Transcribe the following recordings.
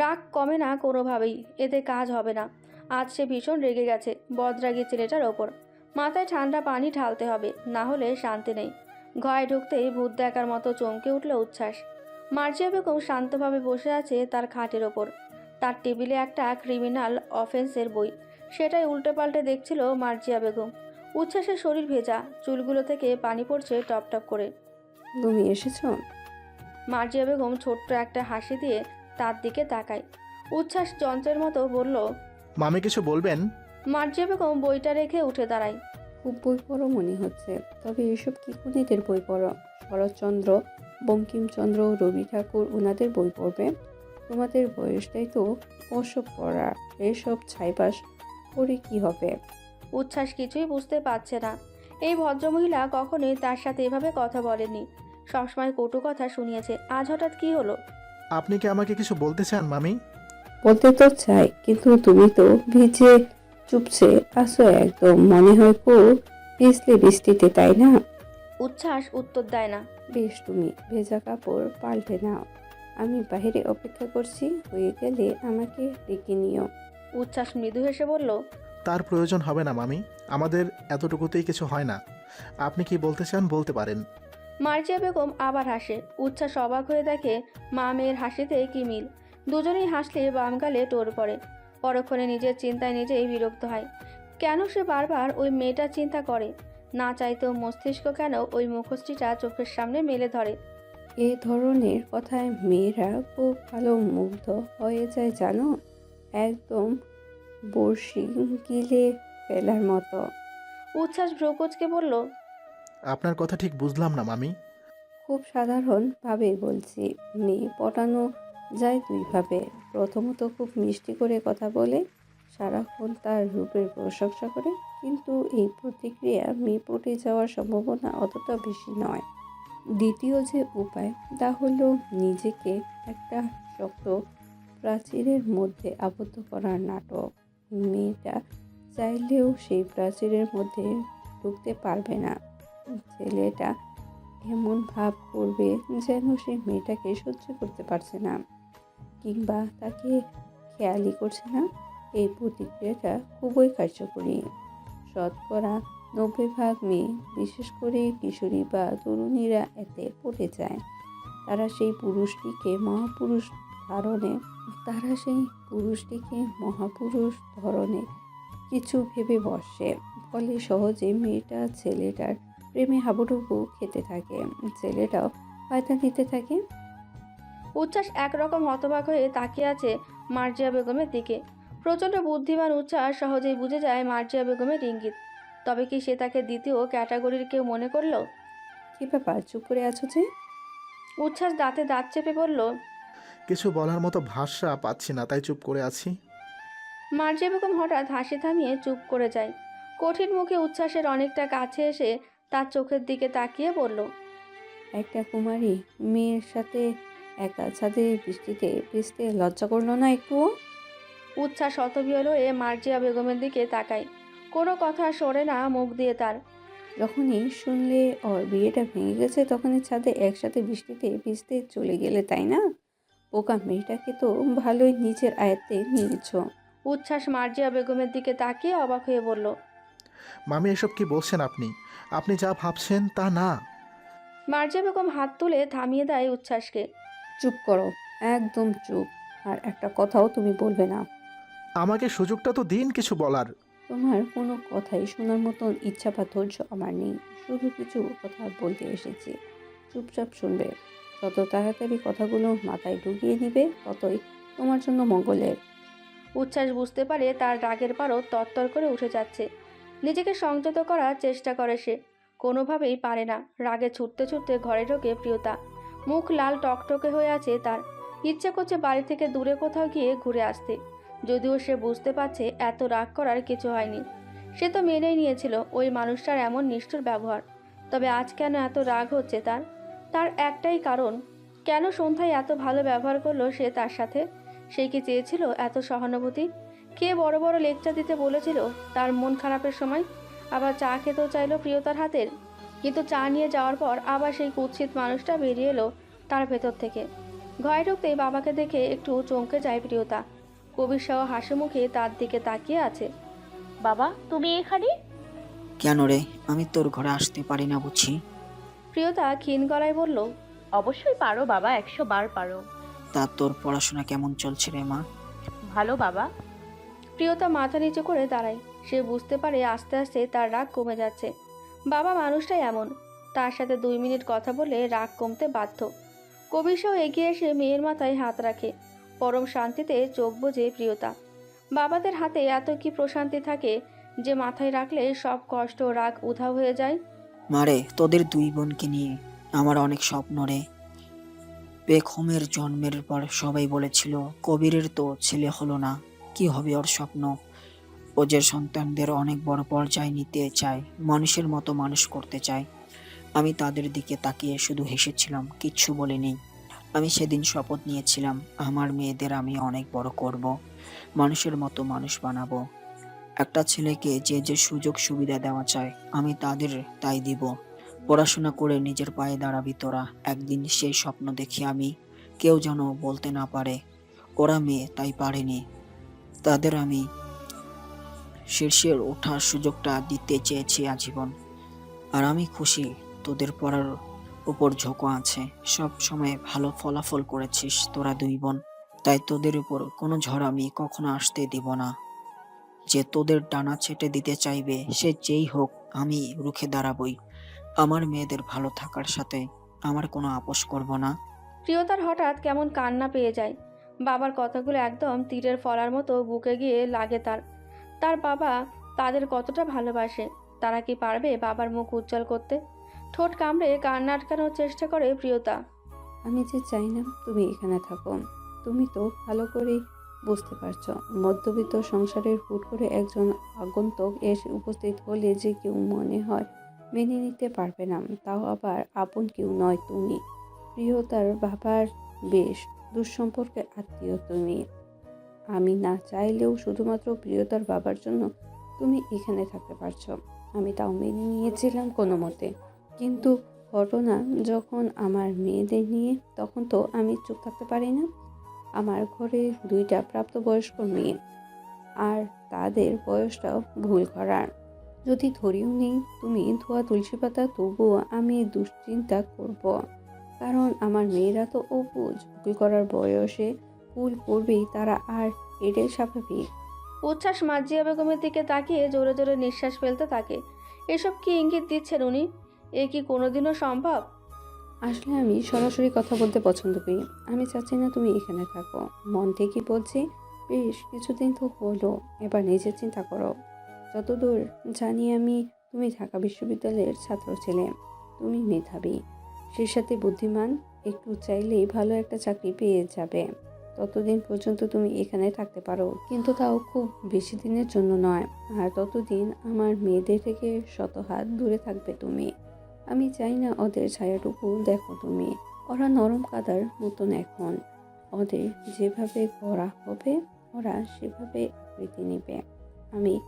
রাগ কমে না কোনোভাবেই, এতে কাজ হবে না। আজ সে ভীষণ রেগে গেছে বদরাগী ছেলেটার ওপর। মাথায় ঠান্ডা পানি ঢালতে হবে, না হলে শান্তি নেই। ঘরে ঢুকতেই ভূত দেখার মতো চমকে উঠল উচ্ছ্বাস। মার্জিয়া বেগম শান্তভাবে বসে আছে তার খাটের ওপর। তার টেবিলে একটা ক্রিমিনাল অফেন্সের বই। সেটাই উল্টে পাল্টে দেখছিল মার্জিয়া বেগম। উচ্ছ্বাসের শরীর ভেজা, চুলগুলো থেকে পানি পড়ছে টপ টপ করে। তুমি এসেছ? মার্জিয়া বেগম ছোট্ট একটা হাসি দিয়ে তার দিকে তাকায়। উচ্ছ্বাস যন্ত্রের মতো বলল মামি কিছু বলবেন? মার্জিয়া বেগম বইটা রেখে উঠে দাঁড়ায়। খুব বই পড়ো মনে হচ্ছে তবে এসব কি কুনিদের বই পড়ো? শরৎচন্দ্র বঙ্কিমচন্দ্র রবি ঠাকুর ওনাদের বই পড়বে? তোমাদের বয়সটাই তো ওসব পড়া এসব ছাইপাস করে কি হবে? উচ্ছ্বাস কিছুই বুঝতে পারছে না। এই ভদ্রমহিলা কখনোই তার সাথে এভাবে কথা বলেনি। সবসময় কটু কথা শুনিয়েছে। আজ হঠাৎ কি হলো? আপনি কি আমাকে কিছু বলতে চান মামি? বলতে তো চাই কিন্তু তুমি তো ভিজে চুপছে আসো একদম। মনে হয় কো ভিজলে বৃষ্টিতে তাই না? উচ্ছ্বাস উত্তর দেয় না। বেশ তুমি ভেজা কাপড় পাল্টে নাও। আমি বাইরে অপেক্ষা করছি হয়ে গেলে আমাকে ডেকে নিও। উচ্ছ্বাস মৃদু হেসে বলল তার প্রয়োজন হবে না মামি। আমাদের এতটুকুতেই কিছু হয় না। আপনি কি বলতে চান বলতে পারেন। মার্জিয়া বেগম আবার হাসে। উচ্ছ্বাস অবাক হয়ে দেখে মা মেয়ের হাসিতে কি মিল? দুজনেই হাসলে বাম গালে টোর পড়ে। পরক্ষণে নিজের চিন্তায় নিজেই বিরক্ত হয়। কেন সে বারবার ওই মেয়েটার চিন্তা করে? না চাইতেও মস্তিষ্ক কেন ওই মুখশ্রীটা চোখের সামনে মেলে ধরে? এ ধরনের কথায় মেয়েরা খুব ভালো মুগ্ধ হয়ে যায় জানো? একদম বড়শি গিলে ফেলার মতো। উচ্ছ্বাস ভ্রুকুচকে বলল আপনার কথা ঠিক বুঝলাম না, মামি। খুব সাধারণভাবে বলছি মেয়ে পটানো যায় দুইভাবে। প্রথমত খুব মিষ্টি করে কথা বলে, সারাক্ষণ তার রূপের প্রশংসা করে, কিন্তু এই প্রতিক্রিয়া মেয়ে পটে যাওয়ার সম্ভাবনা অতটা বেশি নয়। দ্বিতীয় যে উপায়, তা হলো নিজেকে একটা শক্ত প্রাচীরের মধ্যে আবদ্ধ করার নাটক। মেয়েটা চাইলেও সেই প্রাচীরের মধ্যে ঢুকতে পারবে না। ছেলেটা এমন ভাব করবে যেন সে মেয়েটাকে সহ্য করতে পারছে না, কিংবা তাকে খেয়ালই করছে না। এই প্রতিক্রিয়াটা খুবই কার্যকরী। শতকরা নব্বই ভাগ মেয়ে, বিশেষ করে কিশোরী বা তরুণীরা এতে পড়ে যায়। তারা সেই পুরুষটিকে মহাপুরুষ ধারণে, তারা সেই পুরুষটিকে মহাপুরুষ ধরনে কিছু ভেবে বসে। ফলে সহজে মেয়েটা ছেলেটার প্রেমে হাবুডুবু খেতে থাকে। ছেলেটাও ফায়দা দিতে থাকে। উচ্ছ্বাস একরকম হতবাক হয়ে তাকিয়ে আছে মার্জিয়া বেগমের দিকে। প্রচণ্ড বুদ্ধিমান উচ্ছ্বাস সহজেই বুঝে যায় মার্জিয়া বেগমের ইঙ্গিত। তবে কি সে তাকে দ্বিতীয় ক্যাটাগরির কেউ মনে করল? কি ব্যাপার চুপ করে আছো যে? উচ্ছ্বাস দাঁতে দাঁত চেপে বলল কিছু বলার মতো ভাষা পাচ্ছি না তাই চুপ করে আছি। মার্জিয়া বেগম হঠাৎ হাসি থামিয়ে চুপ করে যায়। কঠিন মুখে উচ্ছ্বাসের অনেকটা কাছে এসে তার চোখের দিকে তাকিয়ে বলল একটা কুমারী মেয়ের সাথে একা ছাদে বৃষ্টিতে ভিজতে লজ্জা করল না একটুও উচ্ছ্বাস হতবিহল এ মার্জিয়া বেগমের দিকে তাকায়। কোনো কথা সরে না মুখ দিয়ে তার। যখনই শুনলে ওর বিয়েটা ভেঙে গেছে তখনই ছাদে একসাথে বৃষ্টিতে ভিজতে চলে গেলে তাই না? পোকা মেয়েটাকে তো ভালোই নিজের আয়ত্তে নিয়েছ। উচ্ছ্বাস মার্জিয়া বেগমের দিকে তাকিয়ে অবাক হয়ে বলল মামি এসব কি বলছেন আপনি? আপনি যা ভাবছেন তা না। মার্জিয়া বেগম হাত তুলে থামিয়ে দেয় উচ্ছ্বাসকে। চুপ করো একদম চুপ। আর একটা কথাও তুমি বলবে না। আমাকে সুযোগটা তো দিন কিছু বলার। তোমার কোনো কথাই শোনার মতন ইচ্ছা বা ধৈর্য আমার নেই। শুধু কিছু কথা বলতে এসেছি। চুপচাপ শুনবে। যত তাড়াতাড়ি কথাগুলো মাথায় ঢুকিয়ে নিবে ততই তোমার জন্য মঙ্গলের। উচ্ছ্বাস বুঝতে পারে তার রাগের পারও তরতর করে উঠে যাচ্ছে। নিজেকে সংযত করার চেষ্টা করে সে। কোনোভাবেই পারে না। রাগে ছুটতে ছুটতে ঘরে ঢোকে প্রিয়তা। মুখ লাল টকটকে হয়ে আছে তার। ইচ্ছে করছে বাড়ি থেকে দূরে কোথাও গিয়ে ঘুরে আসতে। যদিও সে বুঝতে পারছে এত রাগ করার কিছু হয়নি। সে তো মেনেই নিয়েছিল ওই মানুষটার এমন নিষ্ঠুর ব্যবহার। তবে আজ কেন এত রাগ হচ্ছে তার? তার একটাই কারণ। কেন সন্ধ্যায় এত ভালো ব্যবহার করল সে তার সাথে? সে কি চেয়েছিল এত সহানুভূতি? কে বড় বড় লেকচার দিতে বলেছিল? তার মন খারাপের সময়। আবার চা খেতেও চাইলো প্রিয়তার হাতের। কিন্তু চা নিয়ে যাওয়ার পর আবার সেই কুৎসিত মানুষটা বেরিয়ে এলো তার ভেতর থেকে। ঘরে ঢুকতেই বাবাকে দেখে একটু চমকে যায় প্রিয়তা। কবির সহ হাসি মুখে তার দিকে তাকিয়ে আছে। বাবা তুমি এখানে? কেন রে? আমি তোর ঘরে আসতে পারি না বুঝি। প্রিয়তা ক্ষীণ গলায় বলল অবশ্যই পারো বাবা একশো বার পারো। তা তোর পড়াশোনা কেমন চলছে রে মা? ভালো বাবা প্রিয়তা মাথা নিচু করে দাঁড়ায়। সে বুঝতে পারে আস্তে আস্তে তার রাগ কমে যাচ্ছে। বাবা মানুষটাই এমন। তার সাথে দুই মিনিট কথা বলে রাগ কমতে বাধ্য। কবির সহ এগিয়ে এসে মেয়ের মাথায় হাত রাখে। পরম শান্তিতে চোখ বোঝে প্রিয়তা। বাবাদের হাতে এত কি প্রশান্তি থাকে যে মাথায় রাখলে সব কষ্ট, রাগ উধাও হয়ে যায়? মারে, তোদের দুই বোনকে নিয়ে আমার অনেক স্বপ্ন রে। বেগমের জন্মের পর সবাই বলেছিল, কবিরের তো ছেলে হলো না। কি হবে ওর স্বপ্ন? ও যে সন্তানদের অনেক বড় পর্যায়ে নিতে চায়, মানুষের মতো মানুষ করতে চায়। আমি তাদের দিকে তাকিয়ে শুধু হেসেছিলাম, কিচ্ছু বলিনি। আমি সেদিন শপথ নিয়েছিলাম, আমার মেয়েদের আমি অনেক বড় করব, মানুষের মতো মানুষ বানাবো। একটা ছেলেকে যে যে সুযোগ সুবিধা দেওয়া চায়, আমি তাদের তাই দিব। পড়াশোনা করে নিজের পায়ে দাঁড়াবি তোরা, একদিন সেই স্বপ্ন দেখি আমি, কেউ যেন বলতে না পারে। ওরা মেয়ে, তাই পারেনি। তাদের আমি শীর্ষের ওঠার সুযোগটা দিতে চেয়েছি আজীবন। আর আমি খুশি তোদের পড়ার উপর ঝোঁকো আছে। সব সময় ভালো ফলাফল করেছিস তোরা দুই বোন। তাই তোদের উপর কোনো ঝড় আমি কখনো আসতে দিব না। যে তোদের ডানা ছেটে দিতে চাইবে, সে যেই হোক, আমি রুখে দাঁড়াবই। আমার মেয়েদের ভালো থাকার সাথে আমার কোনো আপোষ করব না। প্রিয়তার হঠাৎ কেমন কান্না পেয়ে যায়। বাবার কথাগুলো একদম তীরের ফলার মতো বুকে গিয়ে লাগে তার। তার বাবা তাদের কতটা ভালোবাসে, তারা কি পারবে বাবার মুখ উজ্জ্বল করতে? ঠোঁট কামড়ে কান্না আটকানোর চেষ্টা করে প্রিয়তা। আমি যে চাই না তুমি এখানে থাকো। তুমি তো ভালো করেই বুঝতে পারছ। মধ্যবিত্ত সংসারের হুট করে একজন আগন্তুক এসে উপস্থিত হলে যে কেউ মনে হয় মেনে নিতে পারবে না, তাও আবার আপন কেউ নয় তুমি। প্রিয়তার বাবার বেশ দুঃসম্পর্কে আত্মীয় তুমি। আমি না চাইলেও শুধুমাত্র প্রিয়তার বাবার জন্য তুমি এখানে থাকতে পারছ। আমি তাও মেনে নিয়েছিলাম কোনো মতে। কিন্তু ঘটনা যখন আমার মেয়েদের নিয়ে, তখন তো আমি চুপ থাকতে পারি না। আমার ঘরে দুইটা প্রাপ্তবয়স্ক মেয়ে। আর তাদের বয়সটাও ভুল করার। যদি ধরিও নেই, তুমি ধোয়া তুলসী পাতা, তবুও আমি দুশ্চিন্তা করব। কারণ আমার মেয়েরা তো অবুঝ ভুল করার বয়সে ভুল করবেই তারা আর এটাই স্বাভাবিক। উচ্ছ্বাস মাজিয়া বেগমের দিকে তাকিয়ে জোরে জোরে নিঃশ্বাস ফেলতে থাকে। এসব কি ইঙ্গিত দিচ্ছেন উনি? এ কি কোনোদিনও সম্ভব? আসলে আমি সরাসরি কথা বলতে পছন্দ করি। আমি চাচ্ছি না তুমি এখানে থাকো। মন থেকে বলছি বেশ কিছুদিন তো হলো এবার নিজের চিন্তা করো। যতদূর জানি আমি তুমি ঢাকা বিশ্ববিদ্যালয়ের ছাত্র ছিলে। তুমি মেধাবী। সে সাথে বুদ্ধিমান, একটু চাইলেই ভালো একটা চাকরি পেয়ে যাবে। ততদিন পর্যন্ত তুমি এখানে থাকতে পারো। কিন্তু তাও খুব বেশি দিনের জন্য নয়। আর ততদিন আমার মেয়েদের থেকে শত হাত দূরে থাকবে তুমি। আমি চাই না ওদের ছায়াটুকু দেখো তুমি। ওরা নরম কাদার মতন এখন। ওদের যেভাবে করা হবে, ওরা সেভাবে আকৃতি নেবে। আমি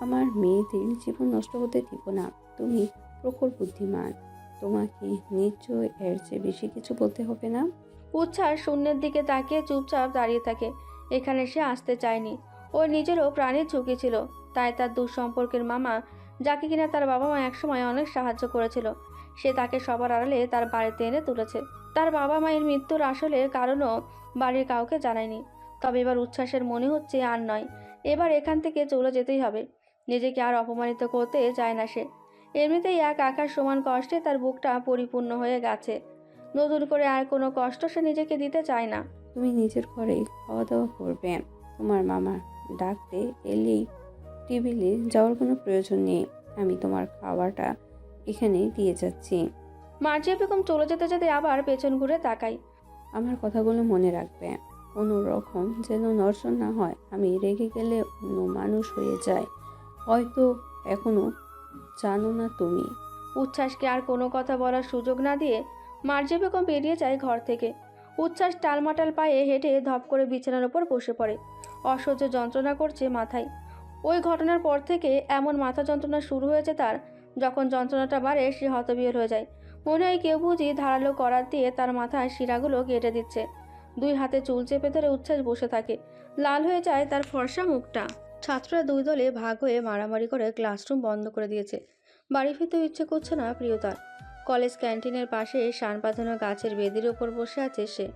আমার মেয়েদের জীবন নষ্ট হতে দিব না। তুমি প্রখর বুদ্ধিমান। তোমাকে নিশ্চয় এর চেয়ে বেশি কিছু বলতে হবে না? উচ্ছ্বাস শূন্যের দিকে তাকিয়ে চুপচাপ দাঁড়িয়ে থাকে। এখানে সে আসতে চায়নি। ওর নিজেরও প্রাণের ঝুঁকি ছিল, তাই তার দুঃসম্পর্কের মামা যাকে কিনা তার বাবা মা একসময় অনেক সাহায্য করেছিল। সে তাকে সবার আড়ালে তার বাড়িতে এনে তুলেছে। তার বাবা মায়ের মৃত্যুর আসলে কারণও বাড়ির কাউকে জানায়নি। তবে এবার উচ্ছ্বাসের মনে হচ্ছে আর নয়। এবার এখান থেকে চলে যেতেই হবে। নিজেকে আর অপমানিত করতে চায় না সে। এমনিতেই এক আকাশ সমান কষ্টে তার বুকটা পরিপূর্ণ হয়ে গেছে। নতুন করে আর কোনো কষ্ট সে নিজেকে দিতে চায় না। তুমি নিজের ঘরেই খাওয়া দাওয়া করবে। তোমার মামা ডাকতে এলেই টেবিলে যাওয়ার কোনো প্রয়োজন নেই। আমি তোমার খাওয়াটা এখানেই দিয়ে যাচ্ছি। মার্জিয়া বেগম চলে যেতে যেতে আবার পেছন ঘুরে তাকাই আমার কথাগুলো মনে রাখবে। কোনো রকম যেন নড়চড় না হয়। আমি রেগে গেলে অন্য মানুষ হয়ে যায়। হয়তো এখনও জানো না তুমি। উচ্ছ্বাসকে আর কোনো কথা বলার সুযোগ না দিয়ে মার্জিয়া বেগম বেরিয়ে যায় ঘর থেকে। উচ্ছ্বাস টালমাটাল পায়ে হেঁটে ধপ করে বিছানার ওপর বসে পড়ে। অসহ্য যন্ত্রণা করছে মাথায়। ওই ঘটনার পর থেকে এমন মাথা যন্ত্রণা শুরু হয়েছে তার, যখন যন্ত্রণাটা বাড়ে সে হতবিহল হয়ে যায়। মনে হয় কেউ বুঝি ধারালো করার দিয়ে তার মাথায় শিরাগুলো কেটে দিচ্ছে। দুই হাতে চুল চেপে ধরে উচ্ছ্বাস বসে থাকে। লাল হয়ে যায় তার ফর্সা মুখটা। ছাত্ররা দুই দলে ভাগ হয়ে মারামারি করে ক্লাসরুম বন্ধ করে দিয়েছে। বাড়ি ফিরতেও ইচ্ছে করছে না প্রিয়তার। কলেজ ক্যান্টিনের পাশে সান বাঁধানো গাছের বেদির ওপর বসে আছে সে।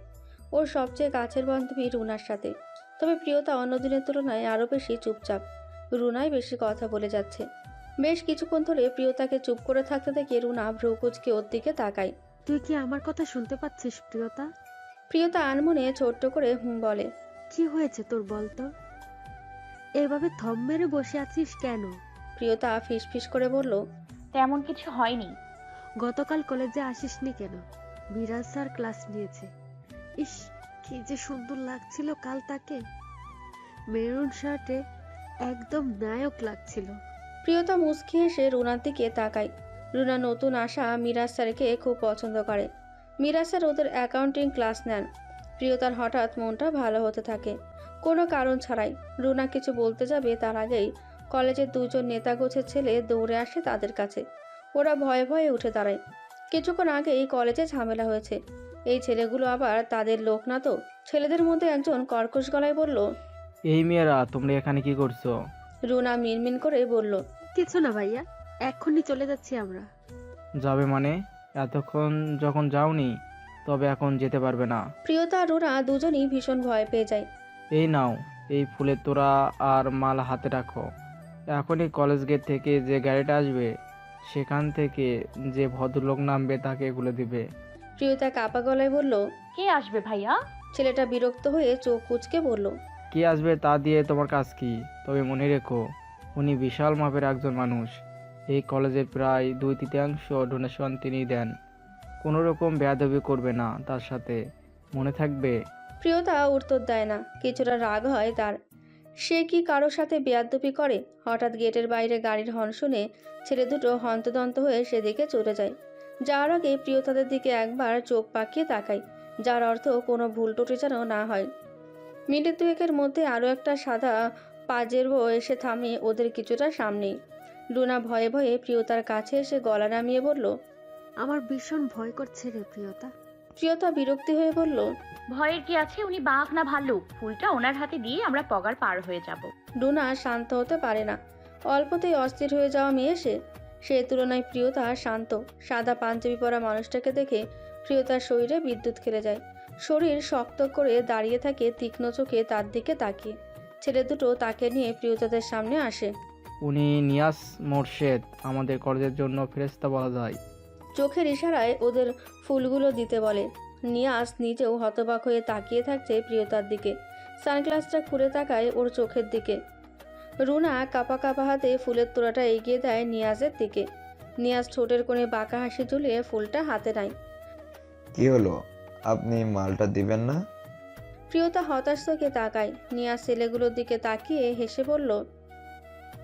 ওর সবচেয়ে কাছের বান্ধবী রুনার সাথে। তবে প্রিয়তা অন্য দিনের তুলনায় আরও বেশি চুপচাপ। রুনাই বেশি কথা বলে যাচ্ছে। বেশ কিছুক্ষণ ধরে প্রিয়তাকে চুপ করে থাকতে দেখে রুনা ভ্রুকুচকে ওর দিকে তাকায়। তুই কি আমার কথা শুনতে পাচ্ছিস প্রিয়তা? প্রিয়তা আনমনে ছোট্ট করে হুম বলে। কি হয়েছে তোর বলতো এভাবে থম মেরে বসে আছিস কেন? প্রিয়তা ফিস ফিস করে বলল তেমন কিছু হয়নি। গতকাল কলেজে আসিসনি কেন? বিরাজ স্যার ক্লাস নিয়েছে। ইস কি যে সুন্দর লাগছিল কাল তাকে। মেরুন শার্টে একদম নায়ক লাগছিল। প্রিয়তা মুচকি এসে রুনার দিকে তাকায়। রুনা নতুন আসা মিরাজ স্যারকে খুব পছন্দ করে। মিরাজ স্যার ওদের অ্যাকাউন্টিং ক্লাস নেন। প্রিয়তার হঠাৎ মনটা ভালো হতে থাকে। কোনো কারণ ছাড়াই রুনা কিছু বলতে যাবে তার আগেই কলেজের দুজন নেতা গোছের ছেলে দৌড়ে আসে তাদের কাছে। ওরা ভয়ে ভয়ে উঠে দাঁড়ায়। কিছুক্ষণ আগেই কলেজে ঝামেলা হয়েছে। এই ছেলেগুলো আবার তাদের লোক না তো। ছেলেদের মধ্যে একজন কর্কশ গলায় বলল এই মেয়েরা তোমরা এখানে কি করছ? রুনা মিনমিন করে বলল কিছু না ভাইয়া এক্ষুনি চলে যাচ্ছি আমরা। যাবে মানে? এতক্ষণ যখন যাওনি তবে এখন যেতে পারবে না। প্রিয়তা আর রুনা দুজনই ভীষণ ভয় পেয়ে যায়। এই নাও এই ফুলের তোড়া আর মাল হাতে রাখো। এখনই কলেজ গেট থেকে যে গাড়িটা আসবে সেখান থেকে যে ভদ্রলোক নামবে তাকে এগুলো দিবে। প্রিয়তা কাপা গলায় বলল কে আসবে ভাইয়া? ছেলেটা বিরক্ত হয়ে চোখ কুচকে বলল কে আসবে তা দিয়ে তোমার কাজ কি? তবে মনে রেখো উনি বিশাল মাপের একজন মানুষ। এই কলেজের প্রায় দুই তৃতীয়াংশ ডোনেশন তিনি দেন। কোনো রকম বেয়াদবি করবে না তার সাথে। মনে থাকবে প্রিয়তা উত্তর দেয় না, কিছুটা রাগ হয় তার। সে কি কারোর সাথে বেয়াদ্দপি করে? হঠাৎ গেটের বাইরে গাড়ির হর্ন শুনে ছেলে দুটো হন্তদন্ত হয়ে সেদিকে চলে যায়। যাওয়ার আগে প্রিয়তাদের দিকে একবার চোখ পাকিয়ে তাকায়, যার অর্থ কোনো ভুল টুটি যেন না হয়। মিনিট দুয়েকের মধ্যে আরও একটা সাদা পাজেরও এসে থামে ওদের কিছুটা সামনেই। লুনা ভয়ে ভয়ে প্রিয়তার কাছে এসে গলা নামিয়ে বলল, আমার ভীষণ ভয় করছে রে প্রিয়তা। প্রিয়তা বিরক্তি হয়ে বলল ভয়ের কি আছে? উনি বাঘ না ভাল্লুক। ফুলটা ওনার হাতে দিয়ে আমরা পগার পার হয়ে যাব। ডুনা শান্ত হতে পারে না। অল্পতেই অস্থির হয়ে যাওয়া মেয়ে সে সে তুলনায় প্রিয়তা শান্ত। সাদা পাঞ্জাবি পরা মানুষটাকে দেখে প্রিয়তার শরীরে বিদ্যুৎ খেলে যায়। শরীর শক্ত করে দাঁড়িয়ে থাকে তীক্ষ্ণ চোখে তার দিকে তাকিয়ে। ছেলে দুটো তাকে নিয়ে প্রিয়তাদের সামনে আসে। উনি নিয়াস মোর্শেদ আমাদের কলেজের জন্য ফেরেস্তা বলা যায়। চোখের ইশারায় ওদের ফুলগুলো দিতে বলে। নিয়াস নিজেও হতবাক হয়ে তাকিয়ে থাকছে প্রিয়তার দিকে। সানগ্লাসটা খুলে তাকায় ওর চোখের দিকে। রুনা কাপা কাপা হাতে ফুলের তোড়াটা এগিয়ে দেয় নিয়াজের দিকে। নিয়াজ ঠোঁটের কোণে বাঁকা হাসি ঝুলিয়ে ফুলটা হাতে নেয়। কি হলো? আপনি মালটা দিবেন না? প্রিয়তা হতাশ চোখে তাকায়। নিয়াজ ছেলেগুলোর দিকে তাকিয়ে হেসে বলল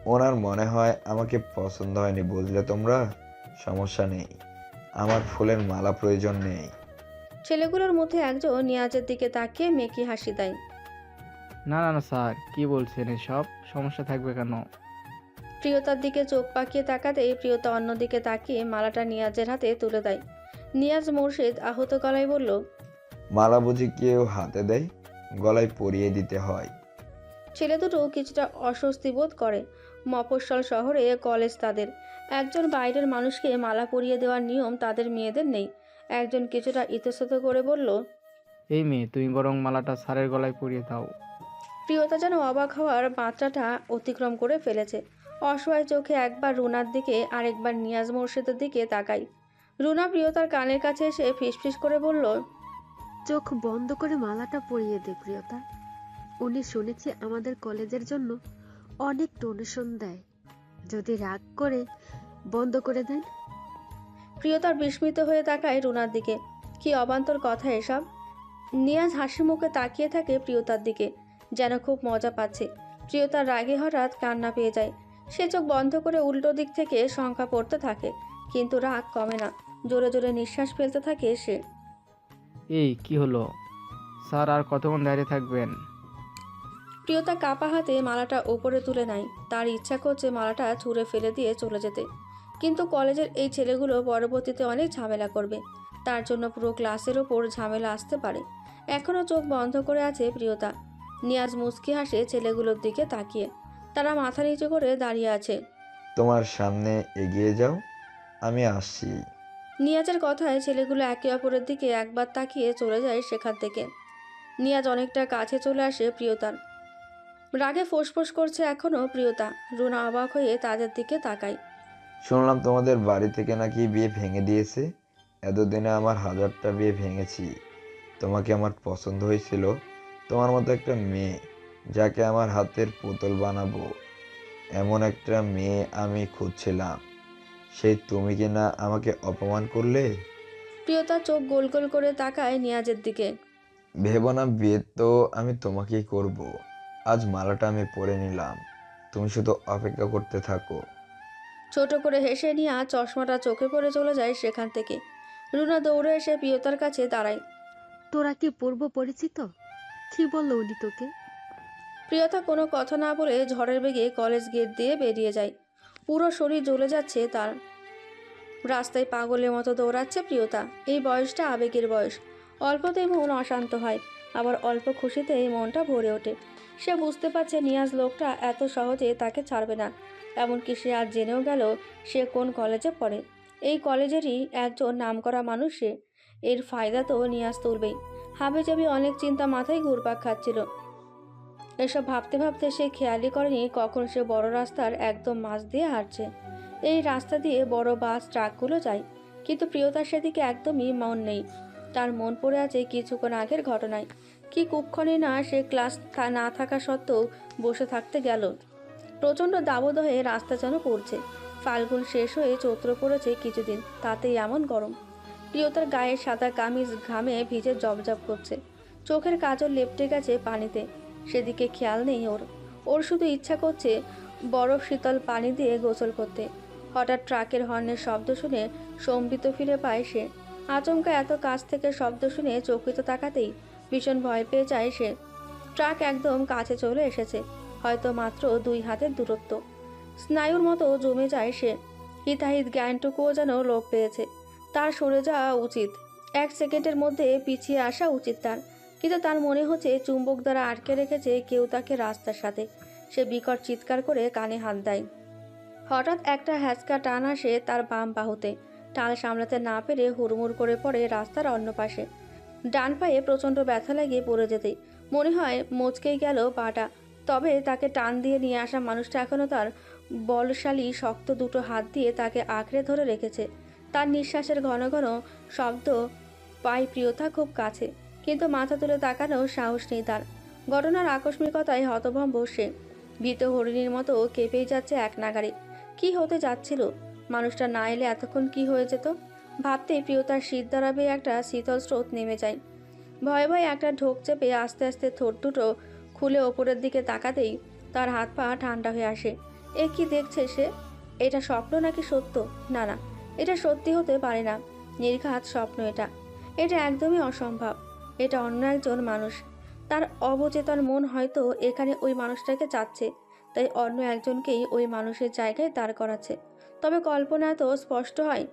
ওনার মনে হয় আমাকে পছন্দ হয়নি বুঝলে তোমরা? সমস্যা নেই। আমার ফুলের মালা প্রয়োজন নেই। ছেলেগুলোর মধ্যে একজন নিয়াজের দিকে তাকিয়ে মেকি হাসি দেয়। না না না স্যার কি বলছেন এসব? সমস্যা থাকবে কেন? প্রিয়তার দিকে চোখ পাকিয়ে তাকাতেই প্রিয়তা অন্যদিকে তাকিয়ে মালাটা নিয়াজের হাতে তুলে দেয়। নিয়াজ মোর্শেদ আহত গলায় বলল মালা বুঝি কেউ হাতে দেয়? গলায় পরিয়ে দিতে হয়। ছেলে দুটো কিছুটা অস্বস্তি বোধ করে। মফস্বল শহরে কলেজ তাদের। একজন বাইরের মানুষকে মালা পরিয়ে দেওয়ার নিয়ম তাদের মেয়েদের নেই। একজন কিছুটা ইতস্তত করে বলল এই মেয়ে তুমি বরং মালাটা স্যারের গলায় পরিয়ে দাও। প্রিয়তা যেন অবাক হওয়ার মাত্রাটা অতিক্রম করে ফেলেছে। অসহায় চোখে একবার রুনার দিকে আরেকবার নিয়াজ মোর্শেদের দিকে তাকাই। রুনা প্রিয়তার কানের কাছে এসে ফিসফিস করে বলল চোখ বন্ধ করে মালাটা পরিয়ে দে প্রিয়তা। উনি শুনেছি আমাদের কলেজের জন্য অনেক ডোনেশন দেয়। যদি রাগ করে বন্ধ করে দেন। প্রিয়তার বিস্মিত হয়ে তাকায় রুনার দিকে। কি অবান্তর কথা এসব। নিয়াজ হাসি মুখে তাকিয়ে থাকে প্রিয়তার দিকে যেন খুব মজা পাচ্ছে। প্রিয়তার রাগে হঠাৎ কান্না পেয়ে যায়। সে চোখ বন্ধ করে উল্টো দিক থেকে শঙ্কা পড়তে থাকে কিন্তু রাগ কমে না। জোরে জোরে নিঃশ্বাস ফেলতে থাকে সে। এই কি হলো? স্যার আর কতক্ষণ দাঁড়িয়ে থাকবেন? প্রিয়তা কাপা হাতে মালাটা ওপরে তুলে নেয়। তার ইচ্ছা করছে মালাটা ছুঁড়ে ফেলে দিয়ে চলে যেতে। কিন্তু কলেজের এই ছেলেগুলো পরবর্তীতে অনেক ঝামেলা করবে। তার জন্য পুরো ক্লাসের ওপর ঝামেলা আসতে পারে। এখনও চোখ বন্ধ করে আছে প্রিয়তা। নিয়াজ মুচকি হাসে ছেলেগুলোর দিকে তাকিয়ে। তারা মাথা নিচু করে দাঁড়িয়ে আছে। তোমার সামনে এগিয়ে যাও আমি আসছি। নিয়াজের কথায় ছেলেগুলো একে অপরের দিকে একবার তাকিয়ে চলে যায় সেখান থেকে। নিয়াজ অনেকটা কাছে চলে আসে প্রিয়তার। রাগে ফোঁসফোঁস করছে এখনও প্রিয়তা। রুনা অবাক হয়ে তাদের দিকে তাকায়। শুনলাম তোমাদের বাড়ি থেকে নাকি বিয়ে ভেঙে দিয়েছে। এতদিনে আমার হাজারটা বিয়ে ভেঙেছি। তোমাকে আমার পছন্দ হয়েছিল। তোমার মতো একটা মেয়ে যাকে আমার হাতের পুতুল বানাবো। এমন একটা মেয়ে আমি খুঁজছিলাম। সেই তুমি কি না আমাকে অপমান করলে? প্রিয়তা চোখ গোল গোল করে তাকায় নিয়াজের দিকে। ভেবো না বিয়ে তো আমি তোমাকেই করব। আজ মালাটা আমি পরে নিলাম। তুমি শুধু অপেক্ষা করতে থাকো। ছোট করে হেসে নিয়ে চশমাটা চোখে পড়ে চলে যায় সেখান থেকে। রুনা দৌড়ে এসে প্রিয়তার কাছে দাঁড়ায়। তোরা কি পূর্ব পরিচিত? কি বলল উনি তোকে? প্রিয়তা কোনো কথা না বলে ঝড়ের বেগে কলেজ গেট দিয়ে বেরিয়ে যায়। পুরো শরীর জ্বলে যাচ্ছে তার। রাস্তায় পাগলের মতো দৌড়াচ্ছে প্রিয়তা। এই বয়সটা আবেগের বয়স। অল্পতেই মন অশান্ত হয়। আবার অল্প খুশিতেই মনটা ভরে ওঠে। সে বুঝতে পারছে নিয়াজ লোকটা এত সহজে তাকে ছাড়বে না। এমনকি সে আর জেনেও গেল সে কোন কলেজে পড়ে। এই কলেজেরই একজন নামকরা মানুষ সে। এর ফায়দা তো নিয়াজ তুলবেই। হাবিজাবি অনেক চিন্তা মাথায় ঘুরপাক খাচ্ছিল। এসব ভাবতে ভাবতে সে খেয়ালই করেনি কখন সে বড় রাস্তার একদম মাঝ দিয়ে হাঁটছে। এই রাস্তা দিয়ে বড় বাস, ট্রাকগুলো যায়। কিন্তু প্রিয়তার সেদিকে একদমই মন নেই। তার মন পড়ে আছে কিছুক্ষণ আগের ঘটনায়। কি কুক্ষণে না সে ক্লাস না থাকা সত্ত্বেও বসে থাকতে গেল। প্রচণ্ড দাবদহে রাস্তা যেন পড়ছে। ফাল্গুন শেষ হয়ে চৈত্র পড়েছে কিছুদিন, তাতেই এমন গরম। প্রিয়তার গায়ে সাদা কামিজ ঘামে ভিজে জবজব করছে। চোখের কাজল লেপটে গেছে পানিতে। সেদিকে খেয়াল নেই ওর। ওর শুধু ইচ্ছা করছে বরফ শীতল পানি দিয়ে গোসল করতে। হঠাৎ ট্রাকের হর্নের শব্দ শুনে সম্বিত ফিরে পায় সে। আচমকা এত কাছ থেকে শব্দ শুনে চকিত তাকাতেই ভীষণ ভয় পেয়ে যায় সে। ট্রাক একদম কাছে চলে এসেছে, হয়তো মাত্র দুই হাতের দূরত্ব। স্নায়ুর মতো জমে যায় সে। হিতাহিত জ্ঞানটুকুও যেন লোপ পেয়েছে। তার সরে যাওয়া উচিত। এক সেকেন্ডের মধ্যে পিছিয়ে আসা উচিত তার। কিন্তু তার মনে হচ্ছে চুম্বক দ্বারা আটকে রেখেছে কেউ তাকে রাস্তার সাথে। সে বিকট চিৎকার করে কানে হাত দেয়। হঠাৎ একটা হ্যাচকা টান আসে তার বাম বাহুতে। টাল সামলাতে না পেরে হুড়মুড় করে পড়ে রাস্তার অন্য পাশে। ডান পায়ে প্রচণ্ড ব্যথা লাগিয়ে পড়ে যেতে মনে হয় মোচকেই গেল পাটা। তবে তাকে টান দিয়ে নিয়ে আসা মানুষটা এখনও তার বলশালী শক্ত দুটো হাত দিয়ে তাকে আঁকড়ে ধরে রেখেছে। তার নিঃশ্বাসের ঘন ঘন শব্দ পায় প্রিয়তা খুব কাছে, কিন্তু মাথা তুলে তাকানো সাহস নেই তার। ঘটনার আকস্মিকতায় হতভম্ব সে। ভীত হরিণীর মতো কেঁপেই যাচ্ছে এক নাগারে। কি হতে যাচ্ছিল? মানুষটা না এলে এতক্ষণ কি হয়ে যেত ভাবতেই প্রিয়তার শীত দাঁড়াবে একটা শীতল স্রোত নেমে যায়। ভয়ে ভয়ে একটা ঢোক চেপে আস্তে আস্তে ঠোঁট দুটো খুলে ওপরের দিকে তাকাতেই তার হাত পা ঠান্ডা হয়ে আসে। এ কি দেখছে সে? এটা স্বপ্ন নাকি সত্য? না না, এটা সত্যি হতে পারে না। নির্ঘাত স্বপ্ন এটা। এটা একদমই অসম্ভব। এটা অন্য একজন মানুষ। তার অবচেতন মন হয়তো এখানে ওই মানুষটাকে চাচ্ছে, তাই অন্য একজনকেই ওই মানুষের জায়গায় দাঁড় করাচ্ছে। তবে কল্পনা তো স্পষ্ট হয়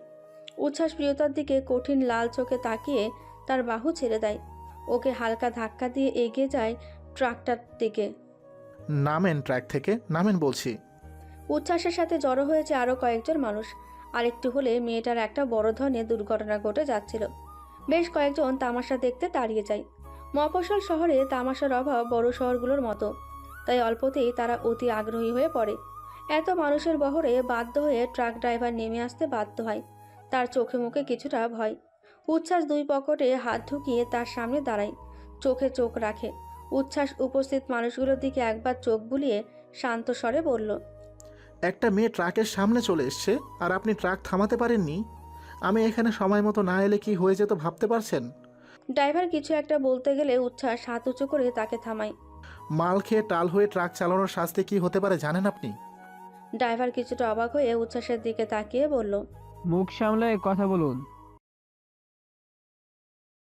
উচ্ছ্বাস প্রিয়তার দিকে কঠিন লাল চোখে তাকিয়ে তার বাহু ছেড়ে দেয়। ওকে হালকা ধাক্কা দিয়ে এগিয়ে যায় ট্রাকটার দিকে। নামেন ট্র্যাক থেকে নামেন বলছি। উচ্ছ্বাসের সাথে জড়ো হয়েছে আরও কয়েকজন মানুষ। আরেকটু হলে মেয়েটার একটা বড় ধরনের দুর্ঘটনা ঘটে যাচ্ছিল। বেশ কয়েকজন তামাশা দেখতে দাঁড়িয়ে যায়। মফস্বল শহরে তামাশার অভাব বড় শহরগুলোর মতো। তাই অল্পতেই তারা অতি আগ্রহী হয়ে পড়ে। এত মানুষের বহরে বাধ্য হয়ে ট্রাক ড্রাইভার নেমে আসতে বাধ্য হয়। তার চোখে মুখে কিছুটা ভয়। উচ্ছ্বাস দুই পকেটে হাত ঢুকিয়ে তার সামনে দাঁড়ায়। চোখে চোখ রাখে। উচ্ছ্বাস উপস্থিত মানুষগুলোর দিকে একবার চোখ বুলিয়ে শান্ত স্বরে বলল একটা মেয়ে ট্রাকের সামনে চলে এসছে আর আপনি ট্রাক থামাতে পারেননি। আমি এখানে সময় মতো না এলে কি হয়ে যেত ভাবতে পারছেন? ড্রাইভার কিছু একটা বলতে গেলে উচ্ছ্বাস হাত উঁচু করে তাকে থামায়। মাল খেয়ে টাল হয়ে ট্রাক চালানোর শাস্তি কি হতে পারে জানেন আপনি? ড্রাইভার কিছুটা অবাক হয়ে উচ্ছ্বাসের দিকে তাকিয়ে বলল মুখ সামলে কথা বলুন।